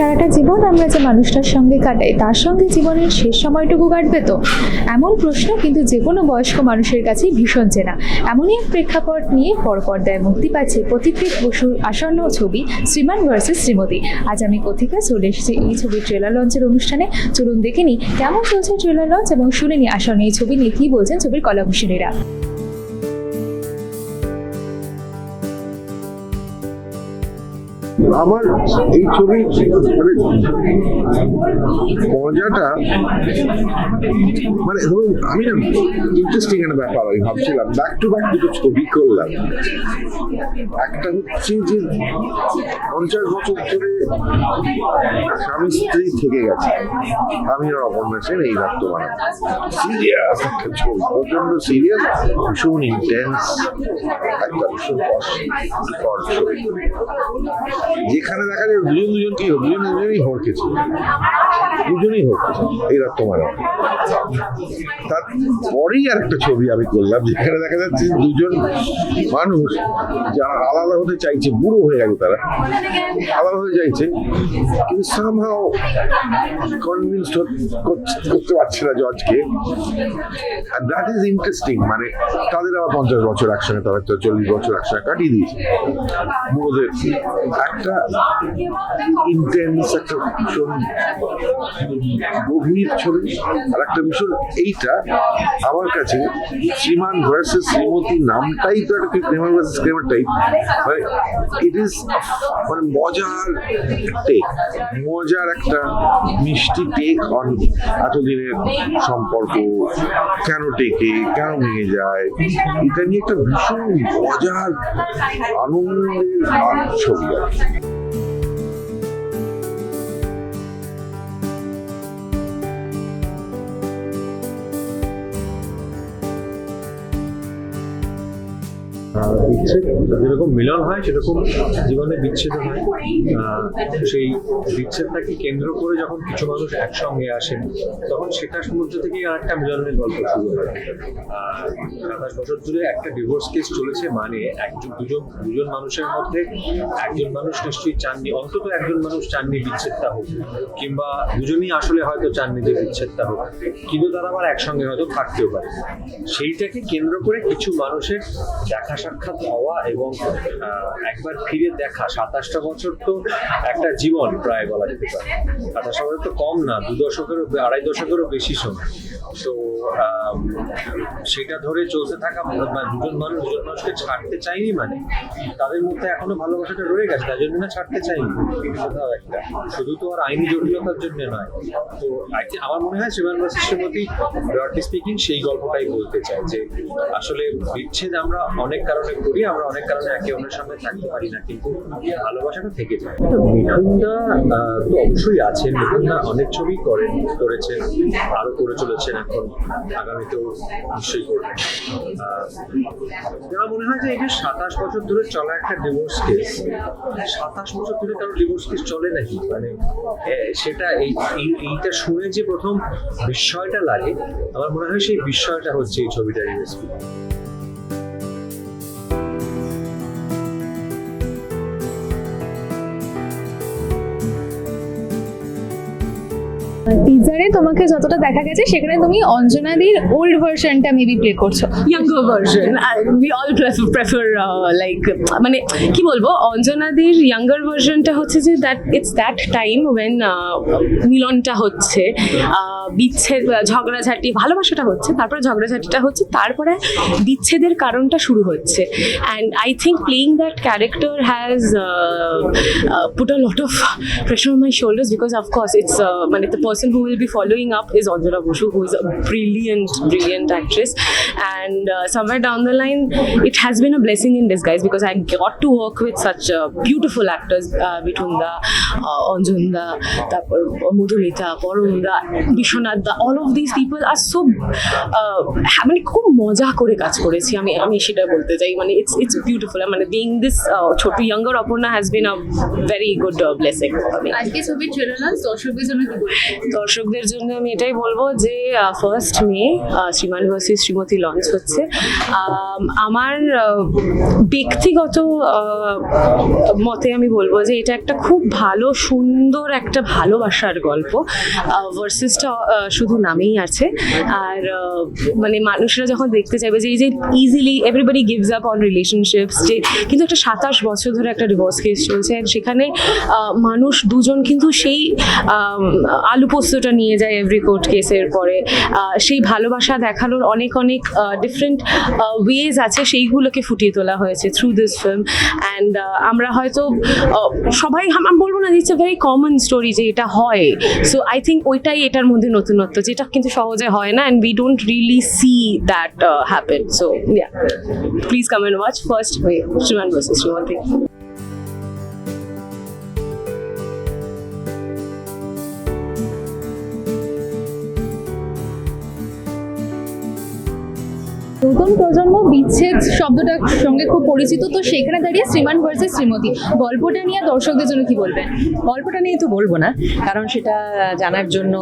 সারাটা জীবন আমরা যে মানুষটার সঙ্গে কাটাই, তার সঙ্গে জীবনের শেষ সময়টুকু কাটবে তো? এমন প্রশ্ন কিন্তু যে কোনো বয়স্ক মানুষের কাছেই ভীষণ চেনা। এমনই এক প্রেক্ষাপট নিয়ে পরপর্দায় মুক্তি পাচ্ছে পথিকৃত বসুর আসন্ন ছবি শ্রীমান ভার্সেস শ্রীমতী। আজ আমি কথিকা চলে এসেছি এই ছবির ট্রেলার লঞ্চের অনুষ্ঠানে। চলুন দেখে কেমন চলছে ট্রেলার লঞ্চ এবং শুনে নিই আসন্ন এই ছবি নিয়ে কী বলছেন ছবির কলাকুশলীরা আমার এই ছবি মানে মজাটা মানে ধরুন, আমি না ইন্টারেস্টিং একটা ব্যাপার আমি ভাবছিলাম ব্যাক টু ব্যাক দুটো ছবি করলাম। একটা হচ্ছে যে পঞ্চাশ বছর ধরে স্বামী স্ত্রী থেকে গেছে। আমি আর অপর্ণা সেন এই রাত্র বানাবো সিরিয়াস একটা ছবি প্রচণ্ড সিরিয়াস ভীষণ ইন্টেন্স একটা ভীষণ কষ্ট ছবি। যেখানে দেখা যায় দুজন দুজনকেই হোক, দুজন দুজনেই হরকেছে দুজনেই হোক, এই রাত্র মারা। তারপরেই আর একটা ছবি আমি করলাম, যেখানে দেখা যাচ্ছে দুজন মানুষ যারা আলাদা হতে চাইছে, বুড়ো হয়ে গেল তারা। আলাদা হতে চাইছে, কিন্তু সামহাও কনভিন্সড করতে পারছে না জজকে। আর দ্যাট ইজ ইন্টারেস্টিং মানে তাদের আবার পঞ্চাশ বছর একসঙ্গে তারা চল্লিশ বছর একসঙ্গে কাটিয়ে দিয়েছে। বুড়োদের একটা ইন্টেন্স একটা ভীষণ গভীর ছবি। আর একটা ভীষণ এইটা আমার কাছে শ্রীমান ভার্সেস শ্রীমতী নামটাই তো একটা শ্রীমান ভার্সেস ক্রেমার টাইপ মানে ইট ইজ মানে মজার টেক মজার একটা মিষ্টি টেক অন এতদিনের সম্পর্ক, কেন টেকে কেন ভেঙে যায়, এটা নিয়ে একটা ভীষণ মজার আনন্দের ছবি আর বিচ্ছেদ যেরকম মিলন হয়, সেরকম জীবনে বিচ্ছেদ হয়। সেই বিচ্ছেদটাকে কেন্দ্র করে যখন কিছু মানুষ একসঙ্গে আসেন তখন সেটা সমুদ্র থেকেই আর একটা মিলনের গল্প শুরু হয়। সাতাশ বছর ধরে একটা ডিভোর্স কেস চলেছে মানে একজন, দুজন দুজন মানুষের মধ্যে একজন মানুষ নিশ্চয়ই চাননি, অন্তত একজন মানুষ চাননি বিচ্ছেদটা হোক, কিংবা দুজনই আসলে হয়তো চাননি যে বিচ্ছেদটা হোক। কিন্তু তারা আবার একসঙ্গে হয়তো থাকতেও পারে। সেইটাকে কেন্দ্র করে কিছু মানুষের দেখা সাক্ষাৎ হওয়া এবং একবার ফিরে দেখা সাতাশটা বছর তো একটা জীবন প্রায় বলা যেতে পারে। সাতাশটা বছর তো কম না, দু দশকেরও আড়াই দশকেরও বেশি সময়। তো সেটা ধরে চলতে থাকা দুজন মানুষ, দুজন মানুষকে ছাড়তে চাইনি মানে তাদের মধ্যে এখনও ভালোবাসাটা রয়ে গেছে তাই জন্য না ছাড়তে চাইনি, কোথাও একটা। শুধু তো আর আইনি জটিলতার জন্য নয়। তো আমার মনে হয় Shriman versus Shrimati broadly speaking সেই গল্পটাই বলতে চাই যে, আসলে বিচ্ছেদ আমরা অনেক কারণে করি আমরা অনেক কারণে একে অন্যের সঙ্গে থাকতে পারি না কিন্তু ভালোবাসাটা থেকে যায়। মিঠুনদা তো অবশ্যই আছেন। মিঠুনদা অনেক ছবি করেন করেছেন আরও করে চলেছেন এখন আগামীতেও নিশ্চয়ই করবেন। আমার মনে হয় যে এই যে সাতাশ বছর ধরে চলা একটা ডিভোর্স কেস সাতাশ বছর ধরে কারও ডিভোর্স কেস চলে নাকি? মানে সেটা এই এই- এইটা শুনে যে প্রথম বিস্ময়টা লাগে আমার মনে হয় সেই বিস্ময়টা হচ্ছে এই ছবিটার রেসিপি টিজারে তোমাকে যতটা দেখা গেছে সেখানে তুমি অঞ্জনাদির ওল্ড ভার্সনটা মেবি প্লে করছ. And we all prefer, prefer uh, মানে কি বলব? অঞ্জনাদির ইয়াঙ্গার ভার্সনটা হচ্ছে যে that it's that time when মিলনটা হচ্ছে বিচ্ছেদ আহ, ঝগড়াঝাটি ভালোবাসাটা হচ্ছে তারপরে ঝগড়াঝাটিটা হচ্ছে তারপরে বিচ্ছেদের কারণটা শুরু হচ্ছে। And I think playing that character has put a lot of pressure on my shoulders because of it's uh, মানে the person who will be following up is Anjana Boshu who is a brilliant brilliant actress and uh, somewhere down the line it has been a blessing in disguise because I got to work with such uh, beautiful actors uh, Vitunda uh, Anjunda তারপর মধুমিতা পরমদা বিশ্বনাথ দা all of these people are so uh, হ্যাঁ, মানে খুব মজা করে কাজ করেছি আমি আমি সেটা বলতে চাই মানে ইটস ইটস বিউটিফুল মানে বিং দিস ছোট younger Aparna has been a very good blessing for me আজকে ছবির ট্রেলার লঞ্চ দর্শকদের জন্য কি বলবে? দর্শকদের জন্য আমি এটাই বলব যে first May Shriman versus Shrimati launch হচ্ছে। আমার ব্যক্তিগত মতে আমি বলব যে এটা একটা খুব ভালো, সুন্দর একটা ভালোবাসার গল্প। ভার্সেসটা শুধু নামেই আছে। আর মানে মানুষরা যখন দেখতে চাইবে যে এই যে easily everybody gives up on relationships যে কিন্তু একটা সাতাশ বছর ধরে একটা ডিভোর্স কেস চলছে। সেখানে মানুষ দুজন কিন্তু সেই আলু পোস্তটা নিয়ে যায় এভরি কোর্ট কেসের পরে। সেই ভালোবাসা দেখানোর অনেক অনেক ডিফারেন্ট ওয়েজ আছে সেইগুলোকে ফুটিয়ে তোলা হয়েছে থ্রু দিস ফিল্ম অ্যান্ড আমরা হয়তো সবাই, আম- বলব না it's a very common story যে এটা হয়। সো আই থিঙ্ক ওইটাই এটার মধ্যে নতুনত্ব, যেটা কিন্তু সহজে হয় না। And we don't really see that happen so yeah please come and watch first হয়ে শ্রীমান ভার্সেস শ্রীমতী নতুন প্রজন্ম বিচ্ছেদ শব্দটার সঙ্গে খুব পরিচিত, তো সেখানে দাঁড়িয়ে শ্রীমান ভার্সেস শ্রীমতী। গল্পটা নিয়ে দর্শকদের জন্য কি বলবেন? গল্পটা নিয়ে তো বলব না, কারণ সেটা জানার জন্য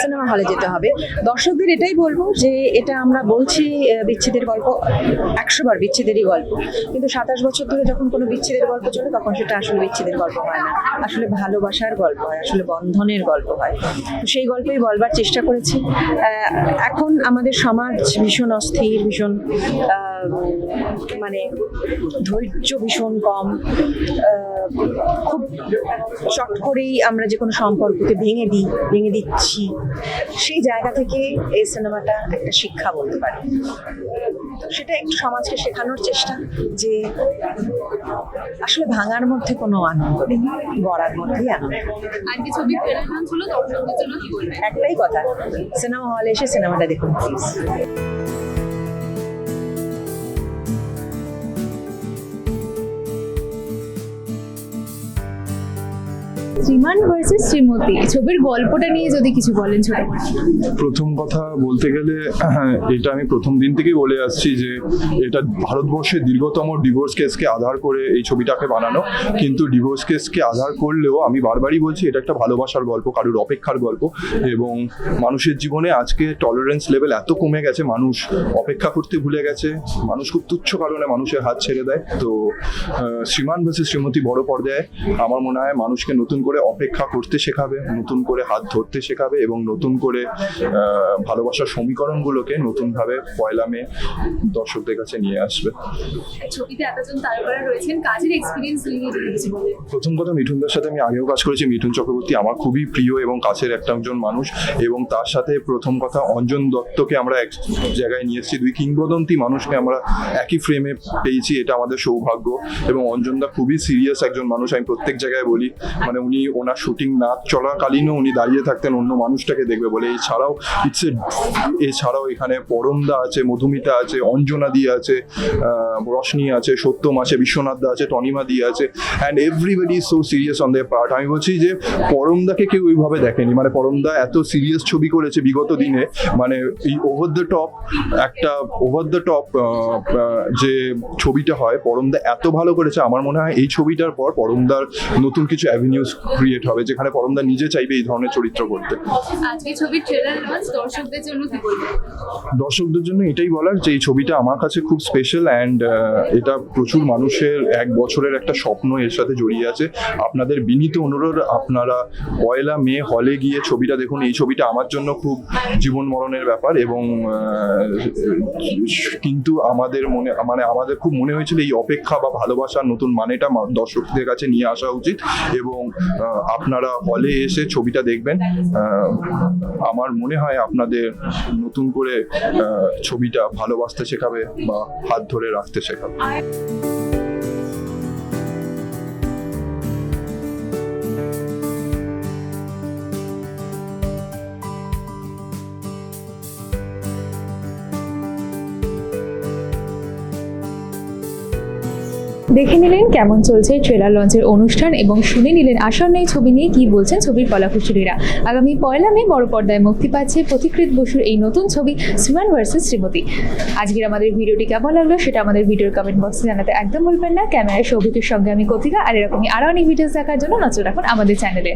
সিনেমা হলে যেতে হবে। দর্শকদের এটাই বলব যে, এটা আমরা বলছি বিচ্ছেদের গল্প, একশো বার বিচ্ছেদেরই গল্প। কিন্তু সাতাশ বছর ধরে যখন কোনো বিচ্ছেদের গল্প চলে, তখন সেটা আসলে বিচ্ছেদের গল্প হয় না। আসলে ভালোবাসার গল্প হয়, আসলে বন্ধনের গল্প হয়। সেই গল্পই বলবার চেষ্টা করেছি। এখন আমাদের সমাজ ভীষণ অস্থির। ভীষণ মানে ধৈর্য ভীষণ কম খুব চট করেই আমরা যে কোনো সম্পর্ককে ভেঙে দিই ভেঙে দিচ্ছি সেই জায়গা থেকে এই সিনেমাটা একটা শিক্ষা বলতে পারি। সেটা একটু সমাজকে শেখানোর চেষ্টা যে আসলে ভাঙার মধ্যে কোনো আনন্দ নেই গড়ার মধ্যেই আনন্দ একটাই কথা সিনেমা হলে এসে সিনেমাটা দেখুন প্লিজ শ্রীমান ভার্সেস শ্রীমতী। ছবির গল্পটা নিয়ে যদি কিছু বলেন ছোট প্রথম কথা বলতে গেলে হ্যাঁ, এটা আমি প্রথম দিন থেকেই বলে আসছি যে এটা ভারতবর্ষের দীর্ঘতম ডিভোর্স কেসকে আধার করে এই ছবিটাকে বানানো। কিন্তু ডিভোর্স কেসকে আধার করলেও আমি বারবারই বলছি এটা একটা ভালোবাসার গল্প কারোর অপেক্ষার গল্প। এবং মানুষের জীবনে আজকে টলারেন্স লেভেল এত কমে গেছে মানুষ অপেক্ষা করতে ভুলে গেছে। মানুষ খুব তুচ্ছ কারণে মানুষের হাত ছেড়ে দেয়। তো শ্রীমান ভার্সেস শ্রীমতী বড় পর্যায়ে আমার মনে হয় মানুষকে নতুন করে অপেক্ষা করতে শেখাবে নতুন করে হাত ধরতে শেখাবে এবং নতুন করে ভালোবাসার সমীকরণগুলোকে নতুনভাবে পয়লা মে দর্শকদের কাছে নিয়ে আসবে। ছবিতে এতজন তারকারা রয়েছেন কাজের এক্সপিরিয়েন্স প্রথম কথা মিঠুনদার সাথে আমি আগেও কাজ করেছি। মিঠুন চক্রবর্তী আমার খুবই প্রিয় এবং কাছের একটা একজন মানুষ এবং তার সাথে প্রথম কথা অঞ্জন দত্তকে আমরা এক জায়গায় নিয়ে এসেছি। দুই কিংবদন্তি মানুষকে আমরা একই ফ্রেমে পেয়েছি এটা আমাদের সৌভাগ্য। এবং অঞ্জনদা খুবই সিরিয়াস একজন মানুষ আমি প্রত্যেক জায়গায় বলি। মানে উনি ওনার শুটিং না চলাকালীনও উনি দাঁড়িয়ে থাকতেন, অন্য মানুষটাকে দেখবে বলে। এছাড়াও ইটস এছাড়াও এখানে পরমদা আছে, মধুমিতা আছে, অঞ্জনা দি আছে রশনি আছে, সত্যম আছে, বিশ্বনাথ দা আছে, টনিমা দি আছে and everybody so serious on the part আমি বলছি যে পরমদাকে কেউ ওইভাবে দেখেনি। মানে পরমদা এত সিরিয়াস ছবি করেছে বিগত দিনে মানে এই ওভার দ্য টপ একটা ওভার দ্য টপ যে ছবিটা হয়, পরমদা এত ভালো করেছে। আমার মনে হয় এই ছবিটার পর পরমদার নতুন কিছু অ্যাভিনিউজ ক্রিয়েট হবে যেখানে পরমদা নিজে চাইবে এই ধরনের চরিত্র করতে। আজকে ছবির ট্রেলার লঞ্চ দর্শকদের জন্য কি বলবেন? দর্শকদের জন্য এটাই বলার যে এই ছবিটা আমার কাছে খুব স্পেশাল অ্যান্ড এটা প্রচুর মানুষের এক বছরের একটা স্বপ্ন এর সাথে জড়িয়ে আছে। আপনাদের বিনীত অনুরোধ আপনারা পয়লা মে হলে গিয়ে ছবিটা দেখুন। এই ছবিটা আমার জন্য খুব জীবন মরণের ব্যাপার এবং কিন্তু আমাদের মনে মানে আমাদের খুব মনে হয়েছিল এই অপেক্ষা বা ভালোবাসার নতুন মানেটা দর্শকদের কাছে নিয়ে আসা উচিত এবং আপনারা হলে এসে ছবিটা দেখবেন। আমার মনে হয় আপনাদের নতুন করে ছবিটা ভালোবাসতে শেখাবে বা হাত ধরে রাখতে শেখাবে। দেখে নিলেন কেমন চলছে ট্রেলার লঞ্চের অনুষ্ঠান এবং শুনে নিলেন আসন্ন এই ছবি নিয়ে কি বলছেন ছবির কলাকুশলীরা। আগামী পয়লা মে বড় পর্দায় মুক্তি পাচ্ছে প্রতিকৃত বসুর এই নতুন ছবি শ্রীমান ভার্সেস শ্রীমতী। আজকের আমাদের ভিডিওটি কেমন লাগল সেটা আমাদের ভিডিওর কমেন্ট বক্সে জানাতে একদম ভুলবেন না। ক্যামেরায় সৌভিকের সঙ্গে আমি কথিকা, আর এরকমই আরও অনেক ভিডিওস দেখার জন্য নজর রাখুন আমাদের চ্যানেলে